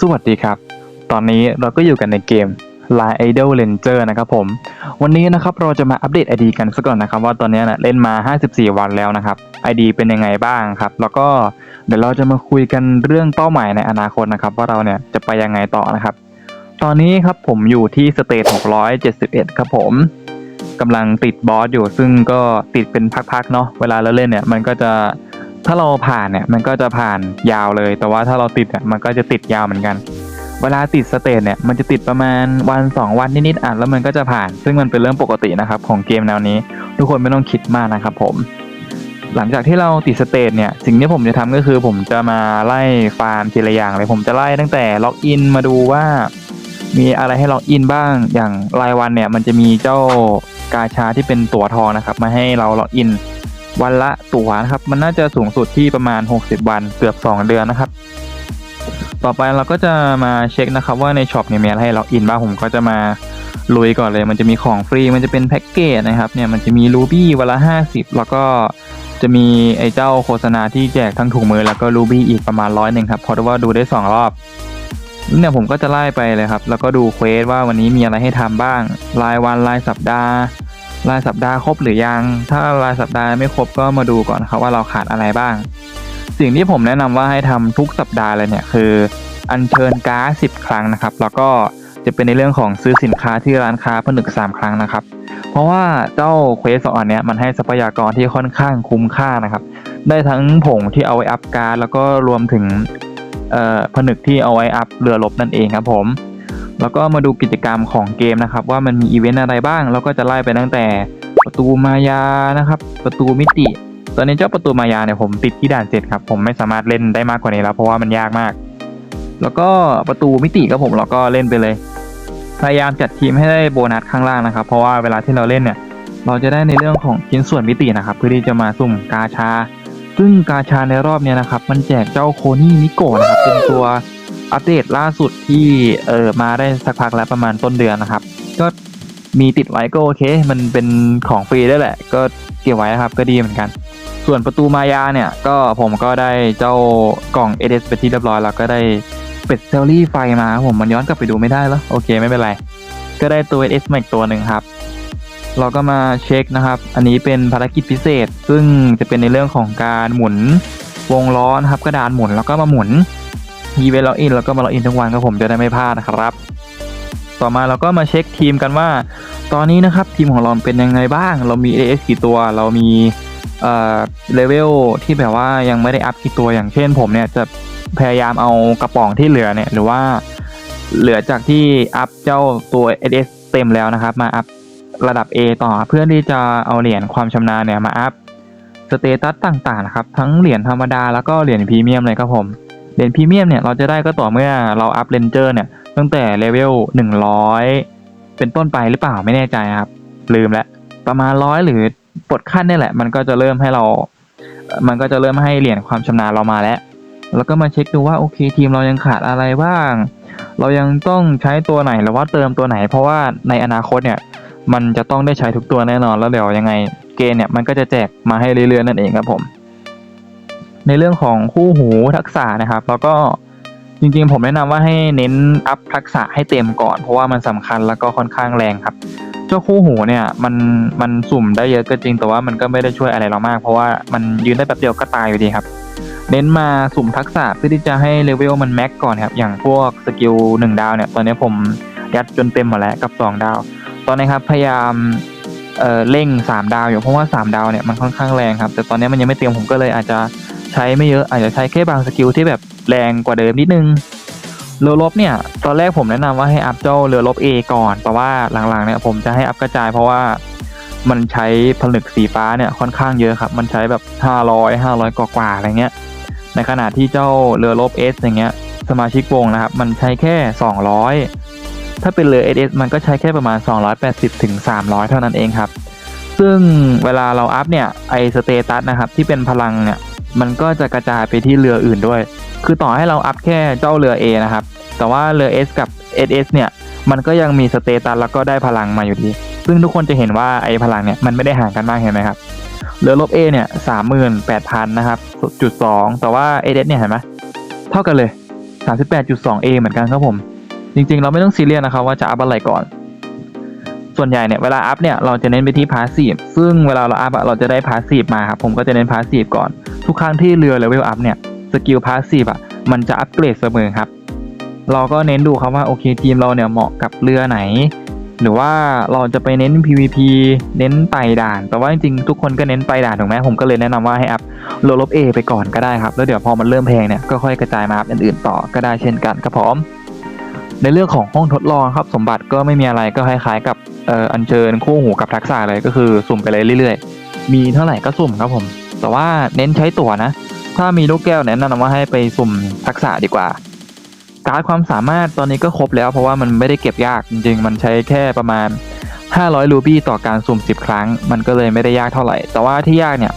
สวัสดีครับ ตอนนี้เราก็อยู่กันในเกม Line Idol Ranger นะครับผม วันนี้นะครับเราจะมาอัปเดต ID กันสักก่อนนะครับ ว่าตอนนี้นะเล่นมา 54 วันแล้วนะครับ ID เป็นยังไงบ้างครับ แล้วก็เดี๋ยวเราจะมาคุยกันเรื่องเป้าหมายในอนาคตนะครับ ว่าเราเนี่ยจะไปยังไงต่อนะครับ ตอนนี้ครับผมอยู่ที่สเตจ671 ครับผมกำลังติดบอสอยู่ซึ่งก็ติดเป็นพักๆเนาะเวลาเราเล่นเนี่ยมันก็จะ ถ้าเราผ่านเนี่ยมันก็จะผ่านยาวเลย แต่ว่าถ้าเราติดอะมันก็จะติดยาวเหมือนกัน เวลาติดสเตจเนี่ยมันจะติดประมาณวัน 2 วันนิดๆอะแล้วมันก็จะผ่าน ซึ่งมันเป็นเรื่องปกตินะครับของเกมแนวนี้ ทุกคนไม่ต้องคิดมากนะครับผมหลังจากที่เราติดสเตจเนี่ย สิ่งที่ผมจะทำก็คือผมจะมาไล่ฟาร์มทีละอย่างเลยผมจะไล่ตั้งแต่ล็อกอินมาดูว่า มีอะไรให้ล็อกอินบ้างอย่างรายวันเนี่ย มันจะมีเจ้ากาชาที่เป็นตั๋วทองนะครับ มาให้เราล็อกอิน วันละตั๋วนะครับ มันน่าจะสูงสุดที่ประมาณ 60 วันเกือบ 2 เดือนนะครับ ต่อไปเราก็จะมาเช็คนะครับว่าในช็อปเนี่ยมีอะไรให้ล็อกอินบ้างผมก็จะมาลุยก่อนเลย มันจะมีของฟรีมันจะเป็นแพ็กเกจนะครับเนี่ยมันจะมีรูบี้วันละ 50 แล้วก็จะมีไอ้เจ้าโฆษณาที่แจกทั้งถุงมือแล้วก็รูบี้อีกประมาณร้อยหนึ่งครับเพราะว่าดูได้ 2 รอบเนี่ยผมก็จะไล่ไปเลยครับ แล้วก็ดูเควสว่าวันนี้มีอะไรให้ทำบ้าง รายวันรายสัปดาห์ รายสัปดาห์ครบหรือยัง ถ้ารายสัปดาห์ไม่ครบก็มาดูก่อนครับว่าเราขาดอะไรบ้าง สิ่งที่ผมแนะนำว่าให้ทำทุกสัปดาห์เลยเนี่ยคือ อัญเชิญการ์ด10 ครั้งนะครับ แล้วก็จะเป็นในเรื่องของซื้อสินค้าที่ร้านค้าผนึก 3 ครั้งนะครับ เพราะว่าเจ้าเควสสองอันเนี้ยมันให้ทรัพยากรที่ค่อนข้างคุ้มค่านะครับ ได้ทั้งผงที่เอาไว้อัพการ์ดแล้วก็รวมถึงผนึกที่เอาไว้อัพเรือรบนั่นเองครับผม แล้วก็มาดูกิจกรรมของเกมนะครับ ว่ามันมีอีเวนต์อะไรบ้างแล้วก็จะไล่ไปตั้งแต่ประตูมายานะครับ ประตูมิติ ตอนนี้เจ้าประตูมายาเนี่ยผมติดที่ด่านเจ็ดครับ ผมไม่สามารถเล่นได้มากกว่านี้แล้วเพราะว่ามันยากมาก แล้วก็ประตูมิติก็ผมเราก็เล่นไปเลย พยายามจัดทีมให้ได้โบนัสข้างล่างนะครับ เพราะว่าเวลาที่เราเล่นเนี่ย เราจะได้ในเรื่องของชิ้นส่วนมิตินะครับ เพื่อที่จะมาสุ่มกาชา ซึ่งกาชาในรอบเนี้ยนะครับ มันแจกเจ้าโคนี่มิโกะนะครับเป็นตัว อัปเดตล่าสุดที่เออมาได้สักพักแล้วประมาณต้นเดือนนะครับ ก็มีติดไว้ก็โอเค มันเป็นของฟรีได้แหละ ก็เก็บไว้นะครับก็ดีเหมือนกัน ส่วนประตูมายาเนี่ย ก็ผมก็ได้เจ้ากล่องเอเดสไปที่เรียบร้อยแล้วก็ได้เป็ดเซลลี่ไฟมาผมมันย้อนกลับไปดูไม่ได้แล้วโอเคไม่เป็นไร ก็ได้ตัวเอสมาอีกตัวหนึ่งครับ เราก็มาเช็คนะครับ อันนี้เป็นภารกิจพิเศษ ซึ่งจะเป็นในเรื่องของการหมุนวงล้อนะครับกระดานหมุนแล้วก็มาหมุน ยีเวนล็อกอินแล้วก็มาล็อกอินทุกวันครับผมจะได้ไม่พลาดนะครับ ต่อมาเราก็มาเช็คทีมกันว่า ตอนนี้นะครับทีมของเราเป็นยังไงบ้าง เรามี AS กี่ตัว เรามีเอ่อเลเวลที่แบบว่ายังไม่ได้อัพกี่ตัวอย่างเช่น ผมเนี่ยจะพยายามเอากระป๋องที่เหลือเนี่ยหรือว่าเหลือจากที่อัพเจ้าตัว AS เต็มแล้วนะครับ มาอัพระดับ A ต่อเพื่อที่จะเอาเหรียญความชำนาญเนี่ยมาอัพสเตตัสต่างๆนะครับ ทั้งเหรียญธรรมดาแล้วก็เหรียญพรีเมียมเลยครับผม เหรียญพรีเมียมเนี่ยเราจะได้ก็ต่อเมื่อเราอัพเลนเจอร์เนี่ยตั้งแต่เลเวล100 เป็นต้นไปหรือเปล่าไม่แน่ใจครับ ลืมแล้วประมาณร้อยหรือปลดขั้นนี่แหละ มันก็จะเริ่มให้เรา มันก็จะเริ่มให้เหรียญความชำนาญเรามาแล้ว แล้วก็มาเช็คดูว่าโอเคทีมเรายังขาดอะไรบ้าง เรายังต้องใช้ตัวไหนหรือว่าเติมตัวไหน เพราะว่าในอนาคตเนี่ยมันจะต้องได้ใช้ทุกตัวแน่นอนแล้วเดี๋ยวยังไงเกณฑ์เนี่ยมันก็จะแจกมาให้เรื่อยๆนั่นเองครับผม ในเรื่องของคู่หูทักษะนะครับ แล้วก็จริงๆ ผมแนะนำว่าให้เน้นอัพทักษะให้เต็มก่อน เพราะว่ามันสำคัญแล้วก็ค่อนข้างแรงครับ เจ้าคู่หูเนี่ยมันมันสุ่มได้เยอะก็จริงแต่ว่ามันก็ไม่ได้ช่วยอะไรเรามาก เพราะว่ามันยืนได้แป๊บเดียวก็ตายอยู่ดีครับ เน้นมาสุ่มทักษะเพื่อที่จะให้เลเวลมันแม็กก่อนครับ อย่างพวกสกิลหนึ่งดาวเนี่ยตอนนี้ผมยัดจนเต็มหมดแล้วกับสองดาว ตอนนี้ครับพยายามเอ่อเร่ง 3 ดาวอยู่เพราะว่า 3 ดาวเนี่ยมันค่อนข้างแรงครับ แต่ตอนนี้มันยังไม่เต็มผมก็เลยอาจจะ ใช้ไม่เยอะอาจจะใช้แค่บางสกิลที่แบบแรงกว่าเดิมนิดนึงเรือรบเนี่ย ตอนแรกผมแนะนำว่าให้อัพเจ้าเรือรบ A ก่อน แต่ว่าหลังๆเนี่ยผมจะให้อัพกระจายเพราะว่ามันใช้ผลึกสีฟ้าเนี่ยค่อนข้างเยอะครับ มันใช้แบบ 500 500 กว่าๆอะไรเงี้ย ในขณะที่เจ้าเรือรบ S อย่างเงี้ย สมาชิกวงนะครับ มันใช้แค่ 200 ถ้าเป็นเรือ SS มันก็ใช้แค่ประมาณ 280ถึง300 เท่านั้นเองครับ ซึ่งเวลาเราอัพเนี่ยไอสเตตัสนะครับที่เป็นพลังเนี่ย มันก็จะกระจายไปที่เรืออื่นด้วย คือต่อให้เราอัพแค่เจ้าเรือ A นะครับ แต่ว่าเรือ S กับ SS เนี่ย มันก็ยังมีสเตตัสแล้วก็ได้พลังมาอยู่ดี ซึ่งทุกคนจะเห็นว่าไอ้พลังเนี่ยมันไม่ได้ห่างกันมากเห็นไหมครับ เรือลบ A เนี่ยสามหมื่นแปดพันนะครับจุดสองแต่ว่า SS เนี่ยเห็นไหมเท่ากันเลย 38.2A เหมือนกันครับผม จริงๆ เราไม่ต้องซีเรียสนะครับว่าจะอัพอะไรก่อน ส่วนใหญ่เนี่ยเวลาอัพเนี่ยเราจะเน้นไปที่พาสซีฟซึ่งเวลาเราอัพอะเราจะได้พาสซีฟมาครับผมก็จะเน้นพาสซีฟก่อน ทุกครั้งที่เรือเลเวลอัพเนี่ยสกิลพาสซีฟอะมันจะอัปเกรดเสมอครับ เราก็เน้นดูครับว่าโอเคทีมเราเนี่ยเหมาะกับเรือไหน หรือว่าเราจะไปเน้น PVP เน้นไต่ด่าน แต่ว่าจริงๆทุกคนก็เน้นไปด่านถูกไหมผมก็เลยแนะนำว่าให้อัพโลลบ A ไปก่อนก็ได้ครับแล้วเดี๋ยวพอมันเริ่มแพงเนี่ยก็ค่อยกระจายมาอัพอื่นๆต่อก็ได้เช่นกันครับผมในเรื่องของห้องทดลองครับสมบัติก็ไม่มีอะไรก็คล้ายๆกับ เอ่ออัญเชิญคู่หูกับทักษะเลยก็คือสุ่มไปเลยเรื่อยๆ มีเท่าไหร่ก็สุ่มครับผม แต่ว่าเน้นใช้ตั๋วนะ ถ้ามีลูกแก้วแนะนำว่าให้ไปสุ่มทักษะดีกว่า การ์ดความสามารถตอนนี้ก็ครบแล้วเพราะว่ามันไม่ได้เก็บยากจริงๆ มันใช้แค่ประมาณ 500 รูบี้ต่อการสุ่ม 10 ครั้ง มันก็เลยไม่ได้ยากเท่าไหร่ แต่ว่าที่ยากเนี่ย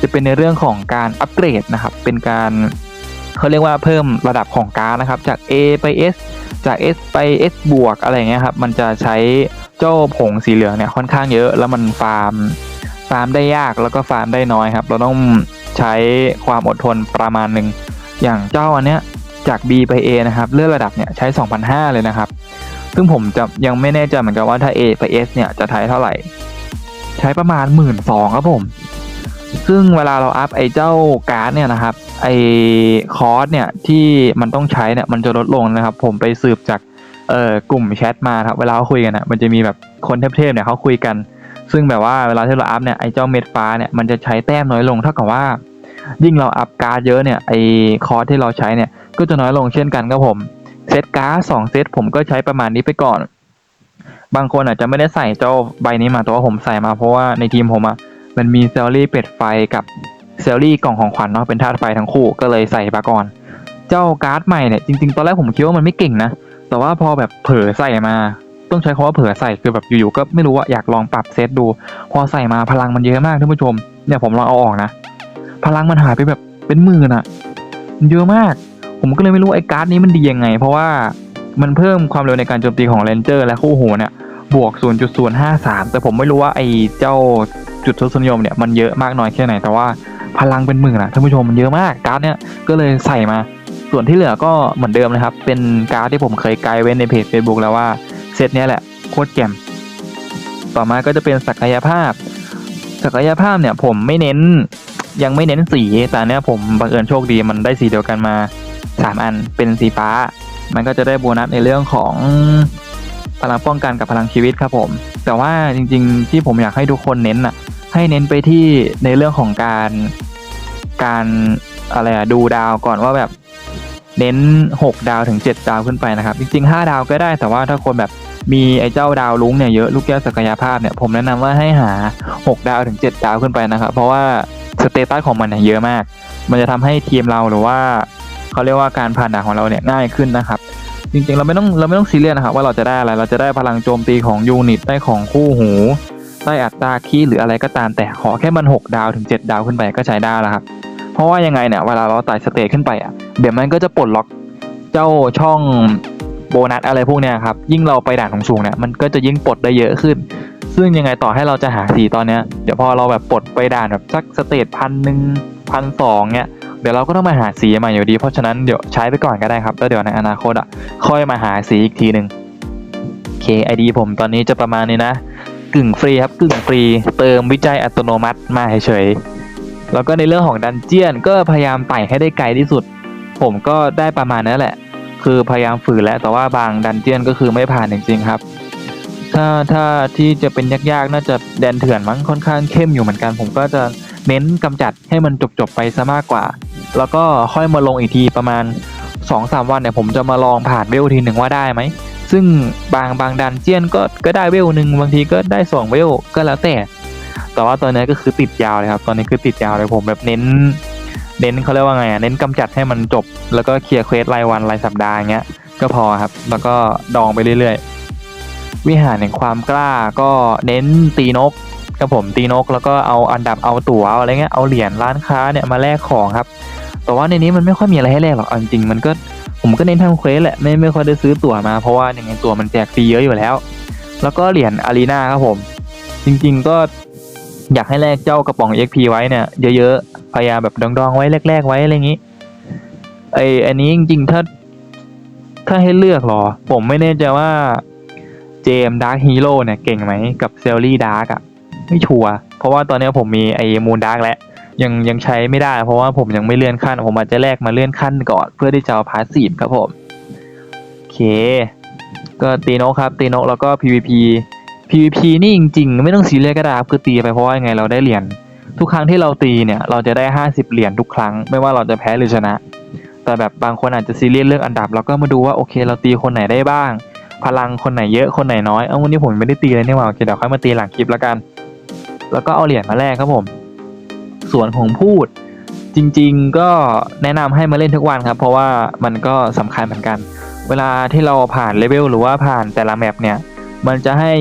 จะเป็นในเรื่องของการอัปเกรดนะครับ เป็นการเขาเรียกว่าเพิ่มระดับของการ์ดนะครับ จาก A ไป S จาก S ไป S บวกอะไรเงี้ยครับ มันจะใช้ เจ้าผงสีเหลืองเนี่ยค่อนข้างเยอะแล้วมันฟาร์มฟาร์มได้ยากแล้วก็ฟาร์มได้น้อยครับ เราต้องใช้ความอดทนประมาณหนึ่งอย่างเจ้าอันเนี้ยจาก B ไป A นะครับเลื่อนระดับเนี่ยใช้ 2,500 เลยนะครับ ซึ่งผมจะยังไม่แน่ใจเหมือนกันว่าถ้า A ไป S เนี่ยจะใช้เท่าไหร่ ใช้ประมาณ 1 2ื่นครับผม ซึ่งเวลาเราอัพไอ้เจ้าการ์ดเนี่ยนะครับไอ้คอร์สเนี่ยที่มันต้องใช้เนี่ยมันจะลดลงนะครับ ผมไปสืบจาก เอ่อกลุ่มแชทมาครับเวลาเขาคุยกันนะมันจะมีแบบคนเทพๆเนี่ยเขาคุยกัน ซึ่งแบบว่าเวลาที่เราอัพเนี่ยไอ้เจ้าเม็ดฟ้าเนี่ยมันจะใช้แต้มน้อยลงเท่ากับว่า ยิ่งเราอัพการ์ดเยอะเนี่ยไอ้คอร์สที่เราใช้เนี่ยก็จะน้อยลงเช่นกันครับผมเซตการ์ดสองเซตผมก็ใช้ประมาณนี้ไปก่อน บางคนอาจจะไม่ได้ใส่เจ้าใบนี้มาแต่ว่าผมใส่มาเพราะว่าในทีมผมอะมันมีเซลลี่เป็ดไฟกับเซลลี่กล่องของขวัญเนาะเป็นธาตุไฟทั้งคู่ก็เลยใส่มาก่อน เจ้าการ์ดใหม่เนี่ยจริงๆ ตอนแรกผมคิดว่ามันไม่เก่งนะ แต่ว่าพอแบบเผลอใส่มา ต้องใช้คำว่าเผลอใส่คือแบบอยู่ๆก็ไม่รู้ว่าอยากลองปรับเซตดู พอใส่มาพลังมันเยอะมากท่านผู้ชม เนี่ยผมลองเอาออกนะ พลังมันหายไปแบบเป็นหมื่นอะมันเยอะมาก ผมก็เลยไม่รู้ไอ้การ์ดนี้มันดียังไง เพราะว่ามันเพิ่มความเร็วในการโจมตีของเรนเจอร์และคู่หูเนี่ยบวก 0.053 แต่ผมไม่รู้ว่าไอ้เจ้าจุดทศนิยมเนี่ยมันเยอะมากน้อยแค่ไหน แต่ว่าพลังเป็นหมื่นอะท่านผู้ชมมันเยอะมากการ์ดเนี่ยก็เลยใส่มา ส่วนที่เหลือก็เหมือนเดิมนะครับ เป็นการ์ดที่ผมเคยไกด์ไว้ในเพจ Facebook แล้วว่าเซตเนี้ยแหละโคตรแจ่มต่อมาก็จะเป็นศักยภาพ ศักยภาพเนี่ยผมไม่เน้นยังไม่เน้นสีแต่เนี้ยผมบังเอิญโชคดีมันได้สีเดียวกันมา 3 อันเป็นสีฟ้า มันก็จะได้โบนัสในเรื่องของพลังป้องกันกับพลังชีวิตครับผม แต่ว่าจริง ๆ ที่ผมอยากให้ทุกคนเน้นอะให้เน้นไปที่ในเรื่องของการการอะไรอะดูดาวก่อนว่าแบบ เน้น 6 ดาวถึง 7 ดาวขึ้นไปนะครับ จริง ๆ 5 ดาวก็ได้แต่ว่าถ้าคนแบบมีไอ้เจ้าดาวลุ้งเนี่ยเยอะลูกแก้วศักยภาพเนี่ยผมแนะนำว่าให้หา 6 ดาวถึง 7 ดาวขึ้นไปนะครับ เพราะว่าสเตตัสของมันเนี่ยเยอะมาก มันจะทำให้ทีมเราหรือว่าเขาเรียกว่าการผ่านด่านของเราเนี่ยง่ายขึ้นนะครับ จริงๆ เราไม่ต้องเราไม่ต้องซีเรียสนะครับว่าเราจะได้อะไรเราจะได้พลังโจมตีของยูนิตได้ของคู่หูได้อัตราคีย์หรืออะไรก็ตามแต่ขอแค่มัน 6 ดาวถึง 7 ดาวขึ้นไปก็ใช้ได้แล้วครับ เพราะว่ายังไงเนี่ยเวลาเราไต่สเตจขึ้นไปอะเดี๋ยวมันก็จะปลดล็อกเจ้าช่องโบนัสอะไรพวกเนี้ยครับยิ่งเราไปด่านของสูงๆเนี่ยมันก็จะยิ่งปลดได้เยอะขึ้น ซึ่งยังไงต่อให้เราจะหาสีตอนเนี้ยเดี๋ยวพอเราแบบปลดไปด่านแบบสักสเตจพันหนึ่งพันสองเนี่ยเดี๋ยวเราก็ต้องมาหาสีใหม่อยู่ดี เพราะฉะนั้นเดี๋ยวใช้ไปก่อนก็ได้ครับ แล้วเดี๋ยวในอนาคตอะค่อยมาหาสีอีกทีหนึ่งโอเคไอดีผมตอนนี้จะประมาณนี้นะ กึ่งฟรีครับกึ่งฟรี เติมวิจัยอัตโนมัติมาเฉย แล้วก็ในเรื่องของดันเจียนก็พยายามไต่ให้ได้ไกลที่สุด ผมก็ได้ประมาณนั้นแหละ คือพยายามฝืนแล้วแต่ว่าบางดันเจียนก็คือไม่ผ่านจริงๆครับ ถ้าถ้าที่จะเป็นยากๆ น่าจะแดนเถื่อนมั้งค่อนข้างเข้มอยู่เหมือนกัน ผมก็จะเน้นกำจัดให้มันจบๆไปซะมากกว่า แล้วก็ค่อยมาลงอีกทีประมาณ2-3วันเนี่ยผมจะมาลองผ่านเวลทีหนึ่งว่าได้ไหม ซึ่งบางบางดันเจียนก็ก็ได้เวลหนึ่งบางทีก็ได้สองเวลก็แล้วแต่ แต่ว่าตอนนี้ก็คือติดยาวเลยครับ ตอนนี้คือติดยาวเลยผมแบบเน้น เน้นเขาเรียกว่าไงอะเน้นกำจัดให้มันจบ แล้วก็เคลียร์เควสรายวันรายสัปดาห์อย่างเงี้ย ก็พอครับ แล้วก็ดองไปเรื่อยๆ วิหารแห่งความกล้าก็เน้นตีนกครับผมตีนกแล้วก็เอาอันดับเอาตั๋วอะไรเงี้ยเอาเหรียญร้านค้าเนี่ยมาแลกของครับ แต่ว่าในนี้มันไม่ค่อยมีอะไรให้แลกหรอกอจริงมันก็ผมก็เน้นทำเควสแหละไม่ไม่ค่อยได้ซื้อตั๋วมาเพราะว่าอย่างไงตั๋วมันแจกฟรีเยอะอยู่แล้ว แล้วก็เหรียญอารีนาครับผม จริง ๆ ก็ อยากให้แลกเจ้ากระป๋อง XP ไว้เนี่ยเยอะๆพยายามแบบดองๆไว้แรกๆไว้อะไรอย่างนี้ไออันนี้จริงๆถ้าถ้าให้เลือกเหรอ ผมไม่แน่ใจว่าเจมดาร์ h ฮีโร่เนี่ยเก่งไหมกับเซลลี่ดาร์กอะไม่ชัวร์เพราะว่าตอนนี้ผมมีไอ้มูนดาร์กแล้วยังยังใช้ไม่ได้ เพราะว่าผมยังไม่เลื่อนขั้น ผมอาจจะแลกมาเลื่อนขั้นก่อน เพื่อที่จะเอาพาสซีฟครับผม โอเค ก็ตีนกครับตีนกแล้วก็ PVP PVP นี่จริงๆ ไม่ต้องซีเรียสก็ได้ครับคือตีไปเพราะว่ายังไงเราได้เหรียญทุกครั้งที่เราตีเนี่ยเราจะได้ 50 เหรียญทุกครั้ง ไม่ว่าเราจะแพ้หรือชนะ แต่แบบบางคนอาจจะซีเรียสเรื่องอันดับเราก็มาดูว่าโอเค เราตีคนไหนได้บ้าง พลังคนไหนเยอะคนไหนน้อยเอ้าวันนี้ผมไม่ได้ตีเลยนี่หว่าโอเคเดี๋ยวค่อยมาตีหลังคลิปแล้วกัน แล้วก็เอาเหรียญมาแลกครับผม ส่วนของพูด จริง ๆ ก็แนะนำให้มาเล่นทุกวันครับ เพราะว่ามันก็สำคัญเหมือนกัน เวลาที่เราผ่านเลเวลหรือว่าผ่านแต่ละแมปเนี่ย มันจะให้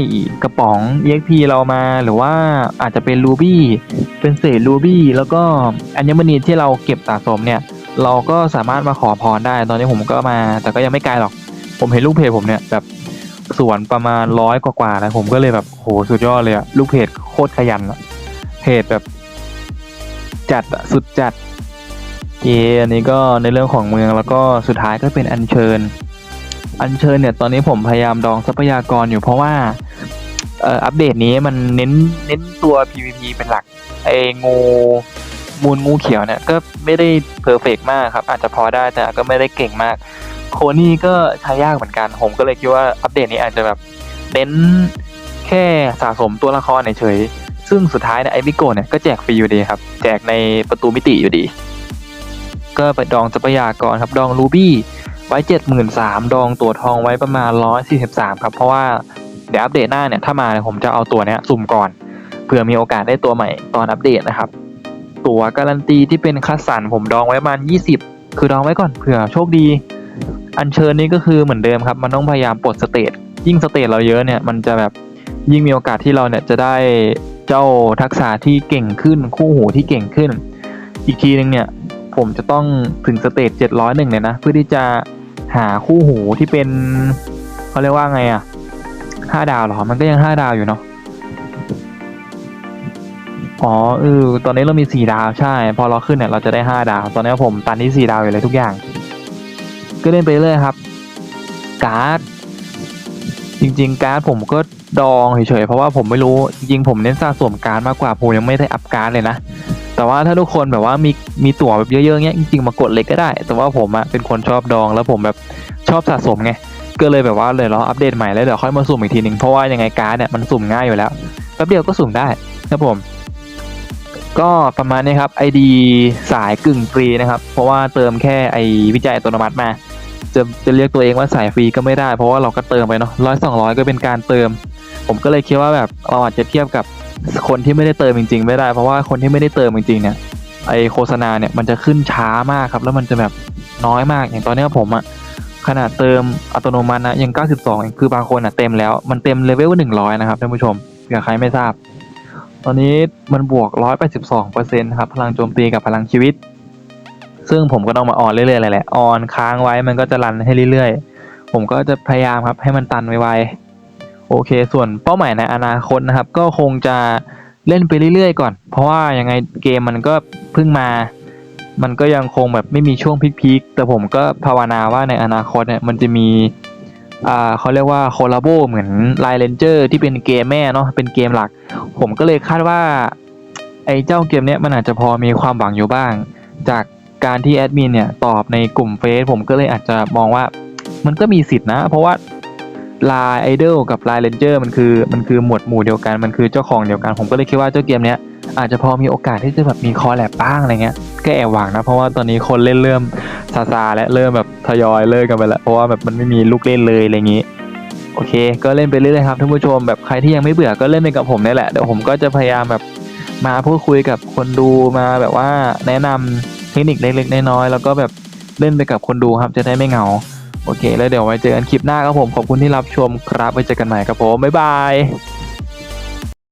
กระป๋อง EXP เรามาหรือว่าอาจจะเป็นรูบี้เป็นเศษรูบี้แล้วก็อัญมณีที่เราเก็บสะสมเนี่ย เราก็สามารถมาขอพรได้ ตอนนี้ผมก็มา แต่ก็ยังไม่ไกลหรอก ผมเห็นลูกเพจผมเนี่ยแบบสวนประมาณร้อยกว่าๆนะผมก็เลยแบบโหสุดยอดเลยอะลูกเพจโคตรขยันอะเพจแบบ จัดสุดจัดเคอันนี้ก็ในเรื่องของเมืองแล้วก็สุดท้ายก็เป็นอัญเชิญ อัญเชิญเนี่ยตอนนี้ผมพยายามดองทรัพยากรอยู่เพราะว่าอัปเดตนี้มันเน้นเน้นตัว PVP เป็นหลักไอ้งูมูลงูเขียวเนี่ยก็ไม่ได้เพอร์เฟกมากครับ อาจจะพอได้แต่ก็ไม่ได้เก่งมาก โคนี่ก็ใช้ยากเหมือนกันผมก็เลยคิดว่าอัปเดตนี้อาจจะแบบเน้นแค่สะสมตัวละครเฉยซึ่งสุดท้ายเนี่ยไอวิโกเนี่ยก็แจกฟรีอยู่ดีครับ แจกในประตูมิติอยู่ดี ก็ไปดองทรัพยากรครับดองรูบี้ ไว้เจ็ดหมื่นสามดองตัวทองไว้ประมาณร้อยสี่สิบสามครับ เพราะว่าเดี๋ยวอัปเดตหน้าเนี่ยถ้ามาเนี่ยผมจะเอาตัวเนี้ยสุ่มก่อนเผื่อมีโอกาสได้ตัวใหม่ตอนอัปเดตนะครับ ตัวการันตีที่เป็นคัสสันผมดองไว้ประมาณยี่สิบคือดองไว้ก่อนเผื่อโชคดี อันเชิญนี่ก็คือเหมือนเดิมครับ มันต้องพยายามปลดสเตตยิ่งสเตตเราเยอะเนี่ยมันจะแบบยิ่งมีโอกาสที่เราเนี่ยจะได้เจ้าทักษะที่เก่งขึ้น คู่หูที่เก่งขึ้น อีกทีนึงเนี่ยผมจะต้องถึงสเตจเจ็ดร้อยหนึ่งเลยนะ เพื่อที่จะ หาคู่หูที่เป็นเขาเรียกว่าไงอะห้าดาวหรอ มันก็ยังห้าดาวอยู่เนาะอ๋อเออตอนนี้เรามีสี่ดาวใช่ พอเราขึ้นเนี่ยเราจะได้ห้าดาว ตอนนี้ผมตันที่สี่ดาวอยู่เลยทุกอย่าง ก็เล่นไปเรื่อยครับ การ์ด จริง ๆ การ์ดผมก็ดองเฉยๆเพราะว่าผมไม่รู้จริงๆผมเน้นสะสมการ์ดมากกว่าผมยังไม่ได้อัพการ์ดเลยนะ แต่ว่าถ้าทุกคนแบบว่ามีมีตั๋วแบบเยอะๆเงี้ยจริงๆมากดเล็กก็ได้ แต่ว่าผมอะเป็นคนชอบดองแล้วผมแบบชอบสะสมไงก็เลยแบบว่าเลยรออัปเดตใหม่แล้วเดี๋ยวค่อยมาสุ่มอีกทีหนึ่งเพราะว่ายังไงการ์ดเนี่ยมันสุ่มง่ายอยู่แล้วแป๊บเดียวก็สุ่มได้ครับผม ก็ประมาณนี้ครับ ID สายกึ่งฟรีนะครับ เพราะว่าเติมแค่ไอวิจัยอัตโนมัติมา จะจะเรียกตัวเองว่าสายฟรีก็ไม่ได้ เพราะว่าเราก็เติมไปเนาะร้อยสองร้อยก็เป็นการเติม ผมก็เลยคิดว่าแบบเราอาจจะเทียบกับ คนที่ไม่ได้เติมจริง ๆ ไม่ได้ เพราะว่าคนที่ไม่ได้เติมจริงๆเนี่ยไอโฆษณาเนี่ยมันจะขึ้นช้ามากครับ แล้วมันจะแบบน้อยมากอย่างตอนนี้ผมอะขนาดเติมอัตโนมัตินะยัง 92เองคือบางคนอะเต็มแล้วมันเต็มเลเวล100 นะครับท่านผู้ชมเผื่อใครไม่ทราบ ตอนนี้มันบวก 182%ครับพลังโจมตีกับพลังชีวิต ซึ่งผมก็ต้องมาออนเรื่อยๆเลยแหละออนค้างไว้มันก็จะรันให้เรื่อยๆ ผมก็จะพยายามครับให้มันตันไวๆ โอเค ส่วนเป้าหมายในอนาคตนะครับ ก็คงจะเล่นไปเรื่อยๆ ก่อน เพราะว่ายังไงเกมมันก็เพิ่งมา มันก็ยังคงแบบไม่มีช่วงพีคๆแต่ผมก็ภาวนาว่าในอนาคตเนี่ยมันจะมีอ่าเขาเรียกว่าโคลาโบเหมือนไลเลนเจอร์ที่เป็นเกมแม่เนาะเป็นเกมหลัก ผมก็เลยคาดว่าไอ้เจ้าเกมเนี้ยมันอาจจะพอมีความหวังอยู่บ้าง จากการที่แอดมินเนี่ยตอบในกลุ่มเฟซผมก็เลยอาจจะมองว่ามันก็มีสิทธินะ เพราะว่า ลายไอดอลกับลายเลนเจอร์มันคือมันคือหมวดหมู่เดียวกันมันคือเจ้าของเดียวกัน ผมก็เลยคิดว่าเจ้าเกมเนี้ยอาจจะพอมีโอกาสที่จะแบบมีคอแลบบ้างอะไรเงี้ยก็แอบหวังนะเพราะว่าตอนนี้คนเล่นเริ่มซาซาและเริ่มแบบทยอยเลิกกันไปแล้วเพราะว่าแบบมันไม่มีลูกเล่นเลยอะไรอย่างงี้โอเค ก็เล่นไปเรื่อยๆครับท่านผู้ชมแบบใครที่ยังไม่เบื่อก็เล่นไปกับผมนี่แหละเดี๋ยวผมก็จะพยายามแบบมาพูดคุยกับคนดูมาแบบว่าแนะนำเทคนิคเล็กๆน้อยๆแล้วก็แบบเล่นไปกับคนดูครับจะได้ไม่เหงา โอเค แล้วเดี๋ยวไว้เจอกันคลิปหน้าครับผม ขอบคุณที่รับชมครับไว้เจอกันใหม่ครับผม บ๊ายบาย